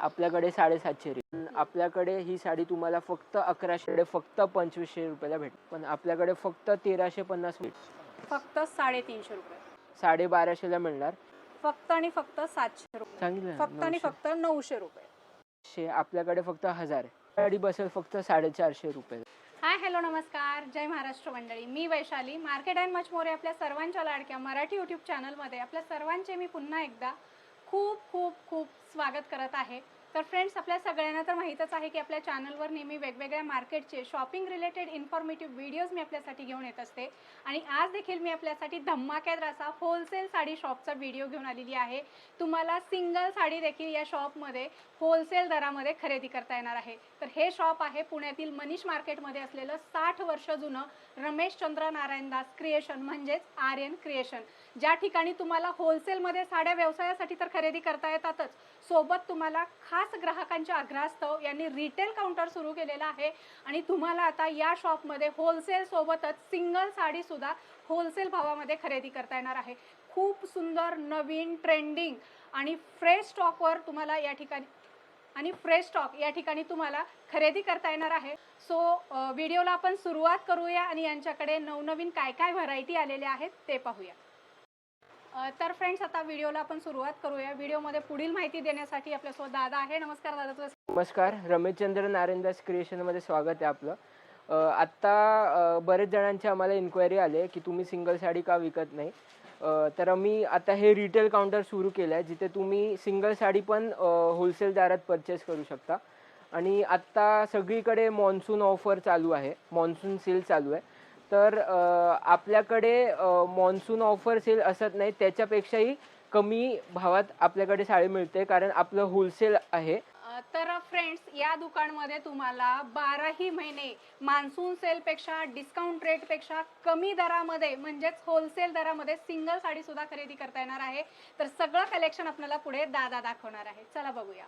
आपल्याकडे साडेसातशे रुपये. आपल्याकडे ही साडी तुम्हाला फक्त अकराशे फक्त पंचवीसशे रुपयाला भेट पण आपल्याकडे फक्त तेराशे पन्नास फक्त साडेतीनशे रुपये. साडेबाराशेला मिळणार. फक्त आणि फक्त सातशे रुपये. फक्त आणि. फक्त नऊशे रुपये. आपल्याकडे फक्त हजार साडी बसेल फक्त साडेचारशे रुपये. हाय हॅलो नमस्कार. जय महाराष्ट्र मंडळी. मी Vaishali. Market and much more आपल्या सर्वांच्या लाडक्या मराठी यूट्यूब चॅनलमध्ये आपल्या सर्वांचे मी पुन्हा एकदा खूप खूप खूप स्वागत करत आहे. तर फ्रेंड्स आपल्या सगळ्यांना तर माहीतच आहे की आपल्या चॅनलवर नेहमी वेगवेगळ्या मार्केटचे शॉपिंग रिलेटेड इन्फॉर्मेटिव्ह व्हिडिओज मी आपल्यासाठी घेऊन येत असते. आणि आज देखील मी आपल्यासाठी धम्माक्यात असा होलसेल साडी शॉपचा व्हिडिओ घेऊन आलेली आहे. तुम्हाला सिंगल साडी देखील या शॉपमध्ये होलसेल दरामध्ये खरेदी करता येणार आहे. तर हे शॉप आहे पुण्यातील मनीष मार्केटमध्ये असलेलं साठ वर्ष जुनं रमेश चंद्र नारायणदास क्रिएशन म्हणजेच आर्यन क्रिएशन ज्या ठिकाणी तुम्हाला होलसेलमध्ये साड्या व्यवसायासाठी तर खरेदी करता येतातच. सोबत तुम्हाला खास खास ग्राहकांच्या आग्रहास्तव यांनी रिटेल काउंटर सुरू केलेलं आहे. आणि तुम्हाला आता या शॉपमध्ये होलसेल सोबतच सिंगल साडी सुद्धा होलसेल भावामध्ये खरेदी करता येणार आहे. खूप सुंदर नवीन ट्रेंडिंग आणि फ्रेश स्टॉकवर तुम्हाला या ठिकाणी आणि फ्रेश स्टॉक या ठिकाणी तुम्हाला खरेदी करता येणार आहे. सो व्हिडिओला आपण सुरुवात करूया आणि यांच्याकडे नवनवीन काय काय व्हरायटी आलेल्या आहेत ते पाहूया. तर फ्रेंड्स आता व्हिडिओला आपण सुरुवात करूया. व्हिडिओमध्ये पुढील माहिती देण्यासाठी आपल्यासोबत दादा आहे. नमस्कार दादा तुझं नमस्कार. रमेशचंद्र नारायणदास क्रिएशनमध्ये स्वागत आहे आपलं. आत्ता बरेच जणांची आम्हाला इन्क्वायरी आले की तुम्ही सिंगल साडी का विकत नाही? तर आम्ही आता हे रिटेल काउंटर सुरू केलं आहे जिथे तुम्ही सिंगल साडी पण होलसेल दारात परचेस करू शकता. आणि आत्ता सगळीकडे मॉन्सून ऑफर चालू आहे. मॉन्सून सेल चालू आहे. तर आपल्याकडे मॉन्सून ऑफर सेल असत नाही त्याच्यापेक्षाही कमी भावात आपल्याकडे साडी मिळते कारण आपलं होलसेल आहे. तर फ्रेंड्स या दुकानमध्ये तुम्हाला बाराही महिने मान्सून सेलपेक्षा डिस्काउंट रेटपेक्षा कमी दरामध्ये म्हणजेच होलसेल दरामध्ये सिंगल साडी सुद्धा खरेदी करता येणार आहे. तर सगळं कलेक्शन आपल्याला पुढे दादा दाखवणार आहे. चला बघूया.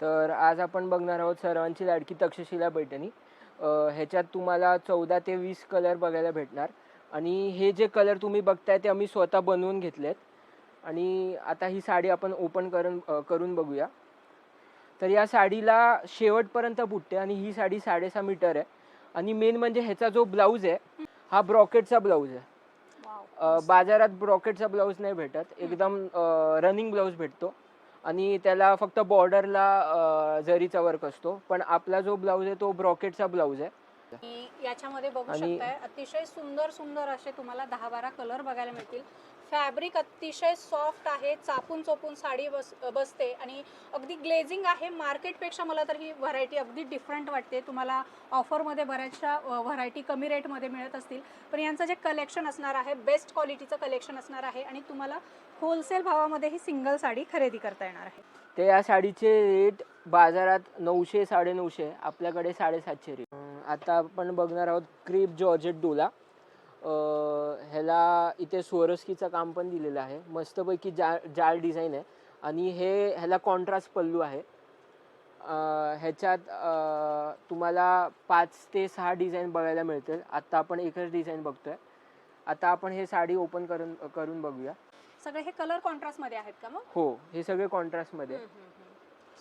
तर आज आपण बघणार आहोत सर्वांची लाडकी तक्षशिला पैठणी अ, ह्याच्यात तुम्हाला चौदा ते वीस कलर बघायला भेटणार. आणि हे जे कलर तुम्ही बघताय ते आम्ही स्वतः बनवून घेतलेत. आणि आता ही साडी आपण ओपन करून करून बघूया. तर या साडीला शेवटपर्यंत बुटते आणि ही साडी साडेसहा मीटर आहे. आणि मेन म्हणजे ह्याचा जो ब्लाऊज आहे हा ब्रॉकेटचा ब्लाऊज आहे. बाजारात ब्रॉकेटचा ब्लाऊज नाही भेटत. एकदम रनिंग ब्लाऊज भेटतो. आणि त्याला फक्त बॉर्डरला जरीचा वर्क असतो. पण आपला जो ब्लाऊज आहे तो ब्रॉकेटचा ब्लाऊज आहे. याच्यामध्ये बघू आणि- शकताय. अतिशय सुंदर सुंदर असे तुम्हाला दहा बारा कलर बघायला मिळतील. फॅब्रिक अतिशय सॉफ्ट आहे चापून चोपून साडी बस बसते आणि अगदी ग्लेझिंग आहे मार्केटपेक्षा मला तर ही व्हरायटी अगदी डिफरंट वाटते. तुम्हाला ऑफरमध्ये बऱ्याचशा व्हरायटी कमी रेटमध्ये मिळत असतील. पण यांचं जे कलेक्शन असणार आहे बेस्ट क्वालिटीचं कलेक्शन असणार आहे आणि तुम्हाला होलसेल भावामध्ये ही सिंगल साडी खरेदी करता येणार आहे. ते या साडीचे रेट बाजारात नऊशे साडेनऊशे आपल्याकडे साडेसातशे रेट आता आपण बघणार आहोत क्रीप जॉर्जेट डोला ह्याला इथे सोरस्कीचं काम पण दिलेलं आहे. मस्तपैकी जा जाळ डिझाईन आहे. आणि हे ह्याला कॉन्ट्रास्ट पल्लू आहे. ह्याच्यात तुम्हाला पाच ते सहा डिझाईन बघायला मिळतील. आत्ता आपण एकच डिझाईन बघतोय. आता आपण हे साडी ओपन करून करून बघूया. सगळे हे कलर कॉन्ट्रास्टमध्ये आहेत का मग? हो हे सगळे कॉन्ट्रास्टमध्ये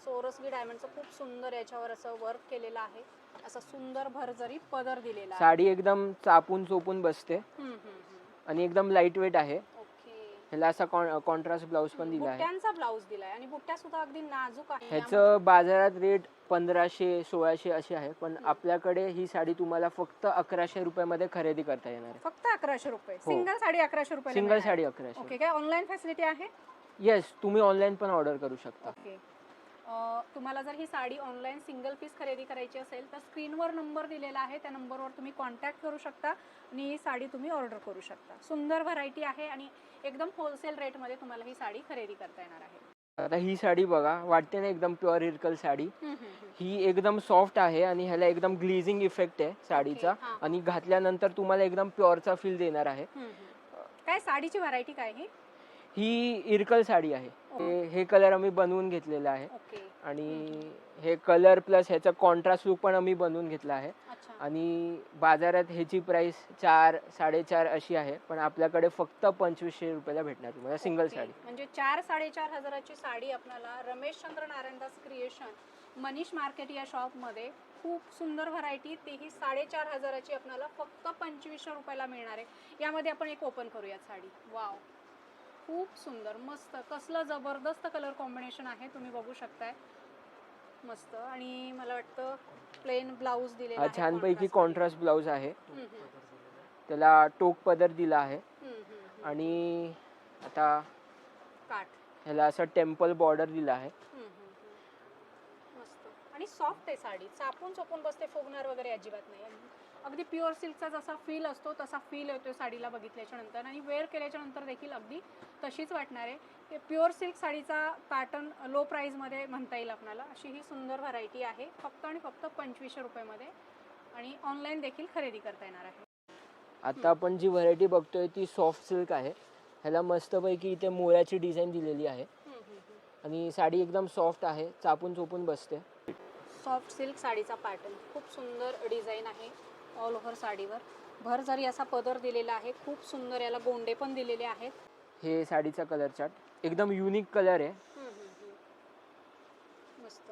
आहे. सोरसगी डायमंडचं खूप सुंदर याच्यावर असं वर्क केलेलं आहे. असं सुंदर भरजरी पदर दिलेला आहे. साडी एकदम चापून चोपून बसते. हम्म, हम्म, हम्म. आणि एकदम लाइट वेट आहे. ओके. ह्याला असा कॉन्ट्रास्ट ब्लाऊज पण दिला आहे. बुट्ट्यांचा ब्लाऊज दिलाय आणि बुट्ट्या सुद्धा अगदी नाजूक आहे. ह्याचं बाजारात रेट पंधराशे सोळाशे असे आहे. पण आपल्याकडे ही साडी तुम्हाला फक्त अकराशे रुपयामध्ये खरेदी करता येणार आहे. फक्त अकराशे रुपये. हो. सिंगल साडी अकराशे रुपये सिंगल साडी अकराशे. ओके काय ऑनलाईन फॅसिलिटी आहे? येस तुम्ही ऑनलाईन पण ऑर्डर करू शकता. ओके तुम्हाला जर ही साडी ऑनलाईन सिंगल पीस खरेदी करायची असेल तर स्क्रीनवर नंबर दिलेला आहे. त्या नंबरवर तुम्ही कॉन्टॅक्ट करू शकता आणि ही साडी तुम्ही ऑर्डर करू शकता. सुंदर व्हरायटी आहे आणि एकदम होलसेल रेटमध्ये तुम्हाला ही साडी खरेदी करता येणार आहे. आता ही साडी बघा वाटते ना एकदम प्युअर इरकल साडी. ही एकदम सॉफ्ट आहे आणि ह्याला एकदम ग्लेझिंग इफेक्ट आहे साडीचा. आणि घातल्यानंतर तुम्हाला एकदम प्युअरचा फील देणार आहे. काय साडीची व्हरायटी काय ही? ही इरकल साडी आहे. हे- कलर आम्ही बनवून घेतलेलं आहे. आणि हे कलर प्लस ह्याचा कॉन्ट्रास्ट लुक पण आम्ही बनवून घेतला आहे. अच्छा. आणि बाजारात ह्याची प्राइस चार साडेचार अशी आहे पण आपल्याकडे फक्त पंचवीसशे रुपयाला भेटणार तुम्हाला सिंगल ओके. साडी. म्हणजे चार साडेचार हजाराची साडी आपल्याला रमेश चंद्र नारायणदास क्रिएशन मनीष मार्केट या शॉपमध्ये खूप सुंदर व्हरायटी तेही साडेचार हजाराची आपल्याला फक्त पंचवीसशे रुपयाला मिळणार आहे. यामध्ये आपण एक ओपन करूयात साडी. वाव खूप सुंदर मस्त. कसलं जबरदस्त कलर कॉम्बिनेशन आहे तुम्ही बघू शकताय. मस्त. आणि मला वाटतं प्लेन ब्लाऊज हा आहे छानपैकी कॉन्ट्रास्ट ब्लाऊज आहे. त्याला टोक पदर दिला आहे. आणि आता काठ. ह्याला असं टेम्पल बॉर्डर दिला आहे. मस्त. आणि सॉफ्ट आहे साडी. चापून चोपून बसते फुगणार वगैरे अजिबात नाही. अगदी- प्युअर सिल्कचा जसा फील असतो तसा फील येतो साडीला बघितल्याच्या नंतर. आणि वेअर केल्याच्यानंतर देखील अगदी तशीच वाटणार आहे. प्युअर सिल्क साडीचा पॅटर्न लो प्राईजमध्ये म्हणता येईल आपल्याला अशी ही सुंदर व्हरायटी आहे. फक्त आणि फक्त पंचवीसशे रुपयामध्ये. आणि ऑनलाईन देखील खरेदी करता येणार आहे. आता आपण जी व्हरायटी बघतोय ती सॉफ्ट सिल्क आहे. ह्याला मस्तपैकी इथे मोराची डिझाईन दिलेली आहे. आणि साडी एकदम सॉफ्ट आहे. चापून चोपून बसते. सॉफ्ट सिल्क साडीचा पॅटर्न खूप सुंदर डिझाईन आहे. ऑल ओव्हर साडीवर. भर जरी असा पदर दिलेला आहे खूप सुंदर याला गोंडे पण दिलेले आहेत. हे साडीचा कलर चार्ट एकदम युनिक कलर आहे. मस्त.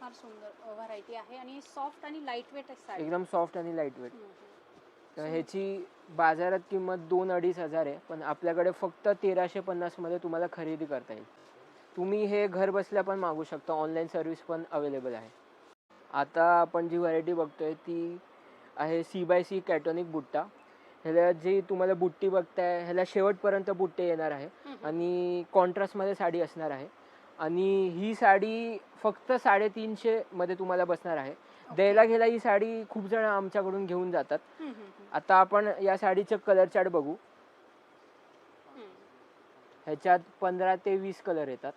फार सुंदर व्हरायटी आहे आणि सॉफ्ट आणि लाइट वेट आहे साडी. एकदम सॉफ्ट आणि लाइट वेट हम्म, हम्म. तर ह्याची बाजारात किंमत दोन अडीच हजार आहे पण आपल्याकडे फक्त तेराशे पन्नासमध्ये तुम्हाला खरेदी करता येईल. तुम्ही हे घर बसल्या पण मागू शकता ऑनलाईन सर्व्हिस पण अवेलेबल आहे. आता आपण जी व्हरायटी बघतोय ती आहे सी बाय सी कॅटॉनिक बुट्टा. ह्याला जी तुम्हाला बुट्टी बघताय ह्याला शेवटपर्यंत बुट्टे येणार आहे. आणि कॉन्ट्रास्टमध्ये साडी असणार आहे. आणि ही साडी फक्त साडेतीनशे मध्ये तुम्हाला बसणार आहे. द्यायला गेला ही साडी खूप जण आमच्याकडून घेऊन जातात. आता आपण या साडीचं कलर चार्ट बघू. ह्याच्यात पंधरा ते वीस कलर येतात.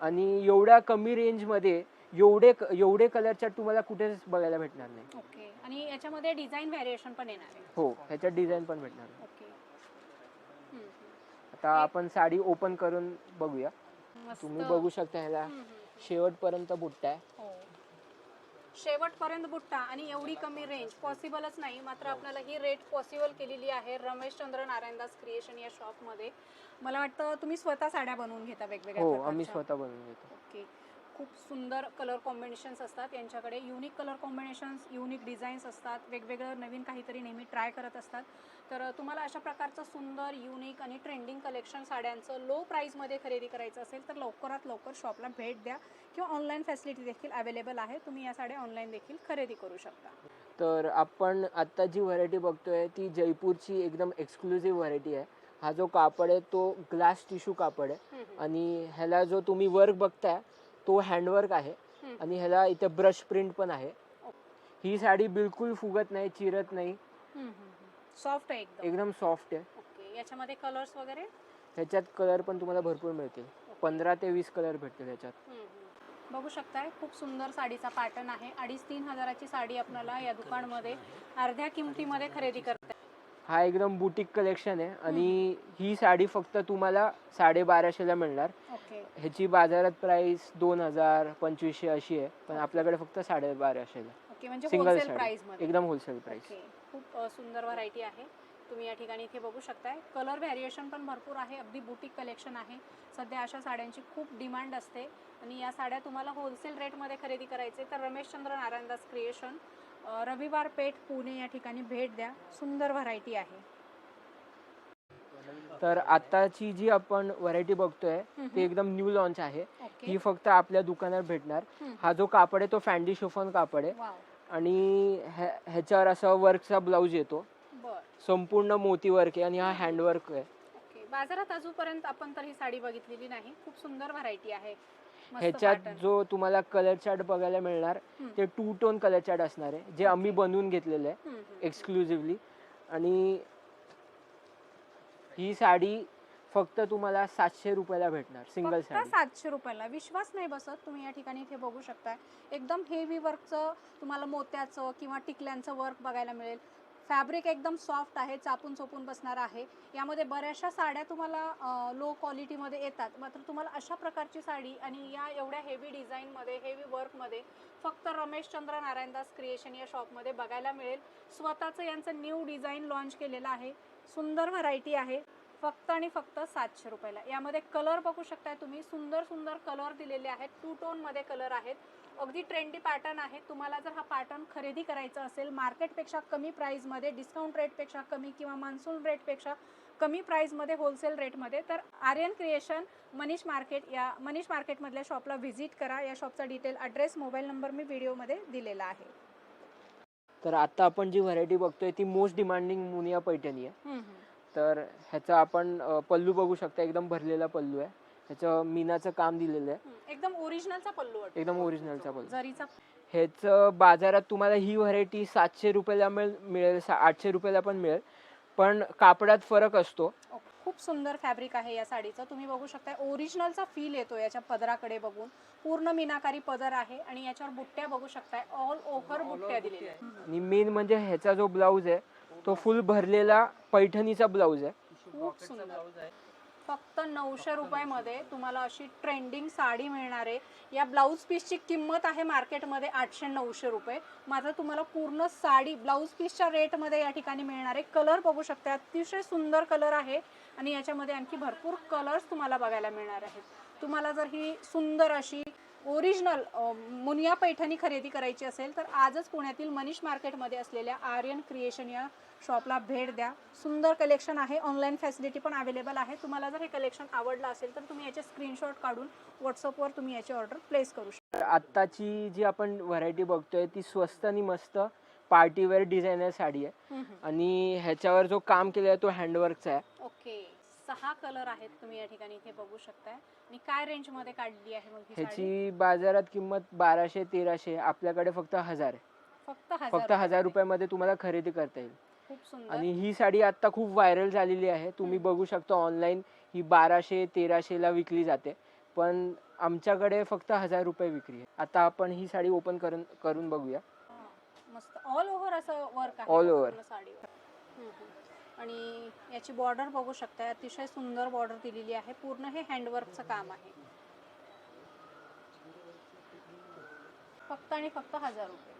आणि एवढ्या कमी रेंजमध्ये एवढे एवढे कलर चार्ट तुम्हाला कुठेच बघायला भेटणार नाही. ओके. आणि याच्यामध्ये डिझाईन व्हॅरिएशन पण येणार आहे. हो ह्याच्यात डिझाईन पण भेटणार नाही. ओके. हम्म, हम्म. आता आपण साडी ओपन करून बघूया. मस्त. तुम्ही बघू शकता ह्याला. हम्म, हम्म. शेवटपर्यंत बुट्टा आहे. हो. शेवटपर्यंत बुट्टा आणि एवढी कमी रेंज पॉसिबलच नाही. मात्र आपल्याला ही रेट पॉसिबल केलेली आहे रमेश चंद्र नारायणदास क्रिएशन या शॉपमध्ये मला वाटतं तुम्ही स्वतः साड्या बनवून घेता वेगवेगळ्या हो आम्ही प्रकारच्या. स्वतः बनवून घेतो. ओके. खूप सुंदर कलर कॉम्बिनेशन्स असतात. यांच्याकडे unique colour combinations unique designs असतात. वेगवेगळं नवीन काहीतरी नेहमी ट्राय करत असतात. तर तुम्हाला अशा प्रकारचं सुंदर युनिक आणि ट्रेंडिंग कलेक्शन साड्यांचं लो प्राईजमध्ये खरेदी करायचं असेल तर लवकरात लवकर शॉपला भेट द्या किंवा ऑनलाईन फॅसिलिटी देखील अवेलेबल आहे. तुम्ही या साड्या ऑनलाईन देखील खरेदी करू शकता. तर आपण आत्ता जी व्हरायटी बघतोय ती जयपूरची एकदम एक्सक्लुझिव्ह व्हरायटी आहे. हा जो कापड आहे तो ग्लास टिश्यू कापड आहे. आणि ह्याला जो तुम्ही वर्क बघताय तो हँडवर्क आहे. आणि ह्याला इथे ब्रश प्रिंट पण आहे. ही साडी बिलकुल फुगत नाही चिरत नाही. सॉफ्ट आहे एकदम. एकदम सॉफ्ट आहे. याच्यामध्ये कलर्स वगैरे? ह्याच्यात कलर पण तुम्हाला भरपूर मिळतील. पंधरा ते वीस कलर भेटतील ह्याच्यात. बघू शकताय खूप सुंदर साडीचा पॅटर्न आहे. अडीच तीन हजाराची साडी आपल्याला या दुकानमध्ये अर्ध्या किमतीमध्ये खरेदी करता हा एकदम बुटीक कलेक्शन आहे. आणि ही साडी फक्त तुम्हाला साडेबाराशेला मिळणार. ओके. ह्याची बाजारात प्राइस दोन हजार पंचवीसशे अशी आहे. पण आपल्याकडे फक्त साडेबाराशेला ओके म्हणजे सिंगल होलसेल साडी. प्राइसमध्ये. एकदम होलसेल प्राइस ओके. खूप अ, सुंदर व्हरायटी आहे. तुम्ही या ठिकाणी इथे बघू शकताय. कलर व्हॅरिएशन पण भरपूर आहे. अगदी बुटीक कलेक्शन आहे. सध्या अशा साड्यांची खूप डिमांड असते. आणि या साड्या तुम्हाला होलसेल रेटमध्ये खरेदी करायचे. तर रमेशचंद्र नारायणदास क्रिएशन रविवार पेठ पुणे या ठिकाणी भेट द्या. सुंदर व्हरायटी आहे. तर आताची जी आपण व्हरायटी बघतोय ती एकदम न्यू लॉन्च आहे. ही फक्त आपल्या दुकानात भेटणार. हा जो कापड आहे तो फॅन्डी शिफॉन कापड आहे. आणि ह्या- ह्याच्यावर असा वर्कचा ब्लाऊज येतो. संपूर्ण मोती वर्क आहे आणि हा हँडवर्क आहे. बाजारात अजूनपर्यंत आपण तर ही साडी बघितलेली नाही. खूप सुंदर व्हरायटी आहे. ह्याच्यात. जो तुम्हाला कलर चार्ट बघायला मिळणार. ते टू टोन कलर चार्ट असणार आहे जे आम्ही बनवून घेतलेलं आहे. एक्सक्लुझिव्हली आणि ही साडी फक्त तुम्हाला सातशे रुपयाला भेटणार सिंगल साडी सातशे रुपयाला विश्वास नाही बसत तुम्ही या ठिकाणी इथे बघू शकताय एकदम हेवी वर्कचं तुम्हाला मोत्याचं किंवा टिकल्यांचं वर्क बघायला मिळेल फॅब्रिक एकदम सॉफ्ट आहे चापून चोपून बसणार आहे. यामध्ये बऱ्याचशा साड्या तुम्हाला लो क्वालिटीमध्ये येतात. मात्र तुम्हाला अशा प्रकारची साडी आणि या एवढ्या हेवी डिझाईनमध्ये हेवी वर्कमध्ये फक्त रमेश चंद्र नारायणदास क्रिएशन या शॉपमध्ये बघायला मिळेल. स्वतःचं यांचं न्यू डिझाईन लॉन्च केलेलं आहे. सुंदर व्हरायटी आहे. फक्त आणि फक्त सातशे रुपयाला यामध्ये कलर बघू शकताय तुम्ही. सुंदर सुंदर कलर दिलेले आहेत. टू टोनमध्ये कलर आहेत. अगदी ट्रेंडी पॅटर्न आहे. तुम्हाला जर हा पॅटर्न खरेदी करायचा असेल मार्केटपेक्षा कमी प्राईजमध्ये डिस्काउंट रेटपेक्षा कमी किंवा मान्सून रेटपेक्षा कमी प्राईजमध्ये होलसेल रेटमध्ये तर आर्यन क्रिएशन मनीष मार्केट या मनीष मार्केटमधल्या शॉपला व्हिजिट करा. या शॉपचा डिटेल ॲड्रेस मोबाईल नंबर मी व्हिडिओमध्ये दिलेला आहे. तर आता आपण जी व्हरायटी बघतोय ती मोस्ट डिमांडिंग मुनिया पैठणी आहे. तर ह्याचा आपण पल्लू बघू शकता एकदम भरलेला पल्लू आहे. ह्याचं मीनाचं काम दिलेलं आहे. एकदम ओरिजिनलचा पल्लू एकदम ओरिजिनलचा पल्लू. जरीचा. ह्याचं बाजारात तुम्हाला ही व्हरायटी सातशे रुपयाला मिळ मिळेल आठशे रुपयाला पण मिळेल. पण कापडात फरक असतो. खूप सुंदर फॅब्रिक आहे या साडीचं. तुम्ही बघू शकता ओरिजिनलचा फील येतो याच्या पदराकडे बघून. पूर्ण मीनाकारी पदर आहे आणि याच्यावर बुट्ट्या बघू शकताय. ऑल ओव्हर बुट्ट्या दिलेल्या आहेत. आणि मेन म्हणजे ह्याचा जो ब्लाऊज आहे तो फुल भरलेला पैठणीचा ब्लाऊज आहे. खूप सुंदर. फक्त नऊशे रुपयामध्ये तुम्हाला अशी ट्रेंडिंग साडी मिळणार आहे. या ब्लाऊज पीसची किंमत आहे मार्केटमध्ये आठशे नऊशे रुपये. मात्र तुम्हाला पूर्ण साडी ब्लाऊज पीसच्या रेटमध्ये या ठिकाणी मिळणार आहे. कलर बघू शकता अतिशय सुंदर कलर आहे. आणि याच्यामध्ये आणखी भरपूर कलर्स तुम्हाला बघायला मिळणार आहेत. तुम्हाला जर ही सुंदर अशी ओरिजिनल मुनिया पैठणी खरेदी करायची असेल तर आजच पुण्यातील मनीष मार्केटमध्ये असलेल्या आर्यन क्रिएशन या शॉपला भेट द्या. सुंदर कलेक्शन आहे. ऑनलाईन फॅसिलिटी पण अवेलेबल आहे. तुम्हाला जर हे कलेक्शन आवडलं असेल तर तुम्ही याचे स्क्रीनशॉट काढून व्हॉट्सअपवर तुम्ही याची ऑर्डर प्लेस करू शकता. आत्ताची जी आपण व्हरायटी बघतोय ती स्वस्त आणि मस्त पार्टीवेअर डिझायनर साडी आहे. आणि ह्याच्यावर जो काम केलेला आहे तो हँडवर्कचा आहे. ओके. सहा कलर आहेत तुम्ही या ठिकाणी इथे बघू शकताय. आणि काय रेंजमध्ये काढली आहे मग ही साडी? ह्याची बाजारात किंमत बाराशे तेराशे आपल्याकडे फक्त हजार आहे. फक्त हजार फक्त हजार रुपयामध्ये. तुम्हाला खरेदी करता येईल. खूप सुंदर. आणि ही साडी आता खूप व्हायरल झालेली आहे. तुम्ही बघू शकता ऑनलाईन ही बाराशे तेराशेला विकली जाते. पण आमच्याकडे फक्त हजार रुपये विक्री आहे. आता आपण ही साडी ओपन करून करून बघूया. हा, मस्त. ऑल ओव्हर असं वर्क आहे All over. पूर्ण साडीवर. हम्म, हम्म. आणि याची बॉर्डर बघू शकताय अतिशय सुंदर बॉर्डर दिलेली आहे. पूर्ण हे हँडवर्कचं काम आहे. फक्त आणि फक्त हजार रुपये.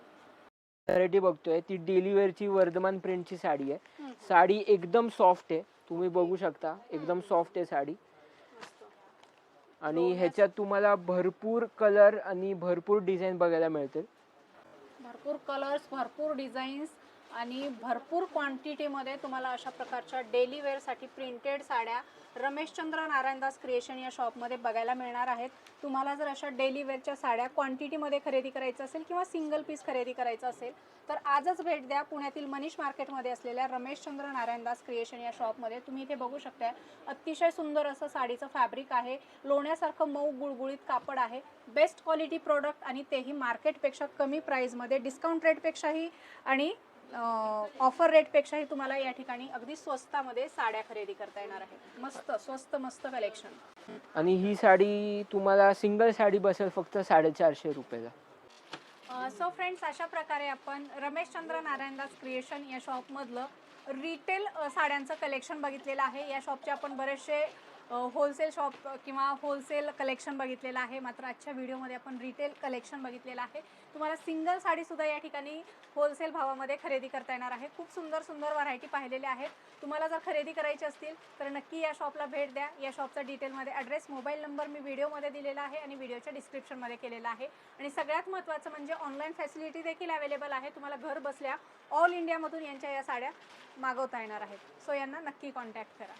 व्हरायटी बघतोय. ती डेली वेअरची वर्धमान प्रिंटची साडी आहे. साडी एकदम सॉफ्ट आहे. तुम्ही बघू शकता. एकदम सॉफ्ट आहे साडी. आणि ह्याच्यात तुम्हाला भरपूर कलर आणि भरपूर डिझाईन बघायला मिळतील. भरपूर कलर्स भरपूर डिझाईन्स आणि भरपूर क्वांटिटीमध्ये तुम्हाला अशा प्रकारच्या डेली वेअरसाठी प्रिंटेड साड्या रमेशचंद्र नारायणदास क्रिएशन या शॉपमध्ये बघायला मिळणार आहेत. तुम्हाला जर अशा डेली वेअरच्या साड्या क्वांटिटीमध्ये खरेदी करायचं असेल किंवा सिंगल पीस खरेदी करायचं असेल तर आजच भेट द्या पुण्यातील मनीष मार्केटमध्ये असलेल्या रमेशचंद्र नारायणदास क्रिएशन या शॉपमध्ये तुम्ही इथे बघू शकता अतिशय सुंदर असं साडीचं फॅब्रिक आहे. लोण्यासारखं मऊ गुळगुळीत कापड आहे. बेस्ट क्वालिटी प्रोडक्ट आणि तेही मार्केटपेक्षा कमी प्राईजमध्ये डिस्काउंट रेटपेक्षाही आणि ऑफर रेटपेक्षाही तुम्हाला या ठिकाणी अगदी स्वस्तामध्ये साड्या खरेदी करता येणार आहे मस्त स्वस्त मस्त कलेक्शन आणि ही साडी तुम्हाला सिंगल साडी बसेल फक्त साडेचारशे रुपयाला. सो फ्रेंड्स अशा प्रकारे आपण रमेशचंद्र नारायणदास क्रिएशन या शॉपमधलं रिटेल साड्यांचं कलेक्शन बघितलेलं आहे. या शॉपचे आपण बरेचसे होलसेल शॉप किंवा होलसेल कलेक्शन बघितलेलं आहे. मात्र आजच्या व्हिडिओमध्ये आपण रिटेल कलेक्शन बघितलेलं आहे. तुम्हाला सिंगल साडीसुद्धा या ठिकाणी होलसेल भावामध्ये खरेदी करता येणार आहे. खूप सुंदर सुंदर व्हरायटी पाहिलेल्या आहेत. तुम्हाला जर खरेदी करायची असतील तर नक्की या शॉपला भेट द्या. या शॉपचा डिटेलमध्ये ॲड्रेस मोबाईल नंबर मी व्हिडिओमध्ये दिलेला आहे आणि व्हिडिओच्या डिस्क्रिप्शनमध्ये केलेला आहे. आणि सगळ्यात महत्त्वाचं म्हणजे ऑनलाईन फॅसिलिटी देखील अवेलेबल आहे. तुम्हाला घर बसल्या ऑल इंडियामधून यांच्या या साड्या मागवता येणार आहेत. सो यांना नक्की कॉन्टॅक्ट करा.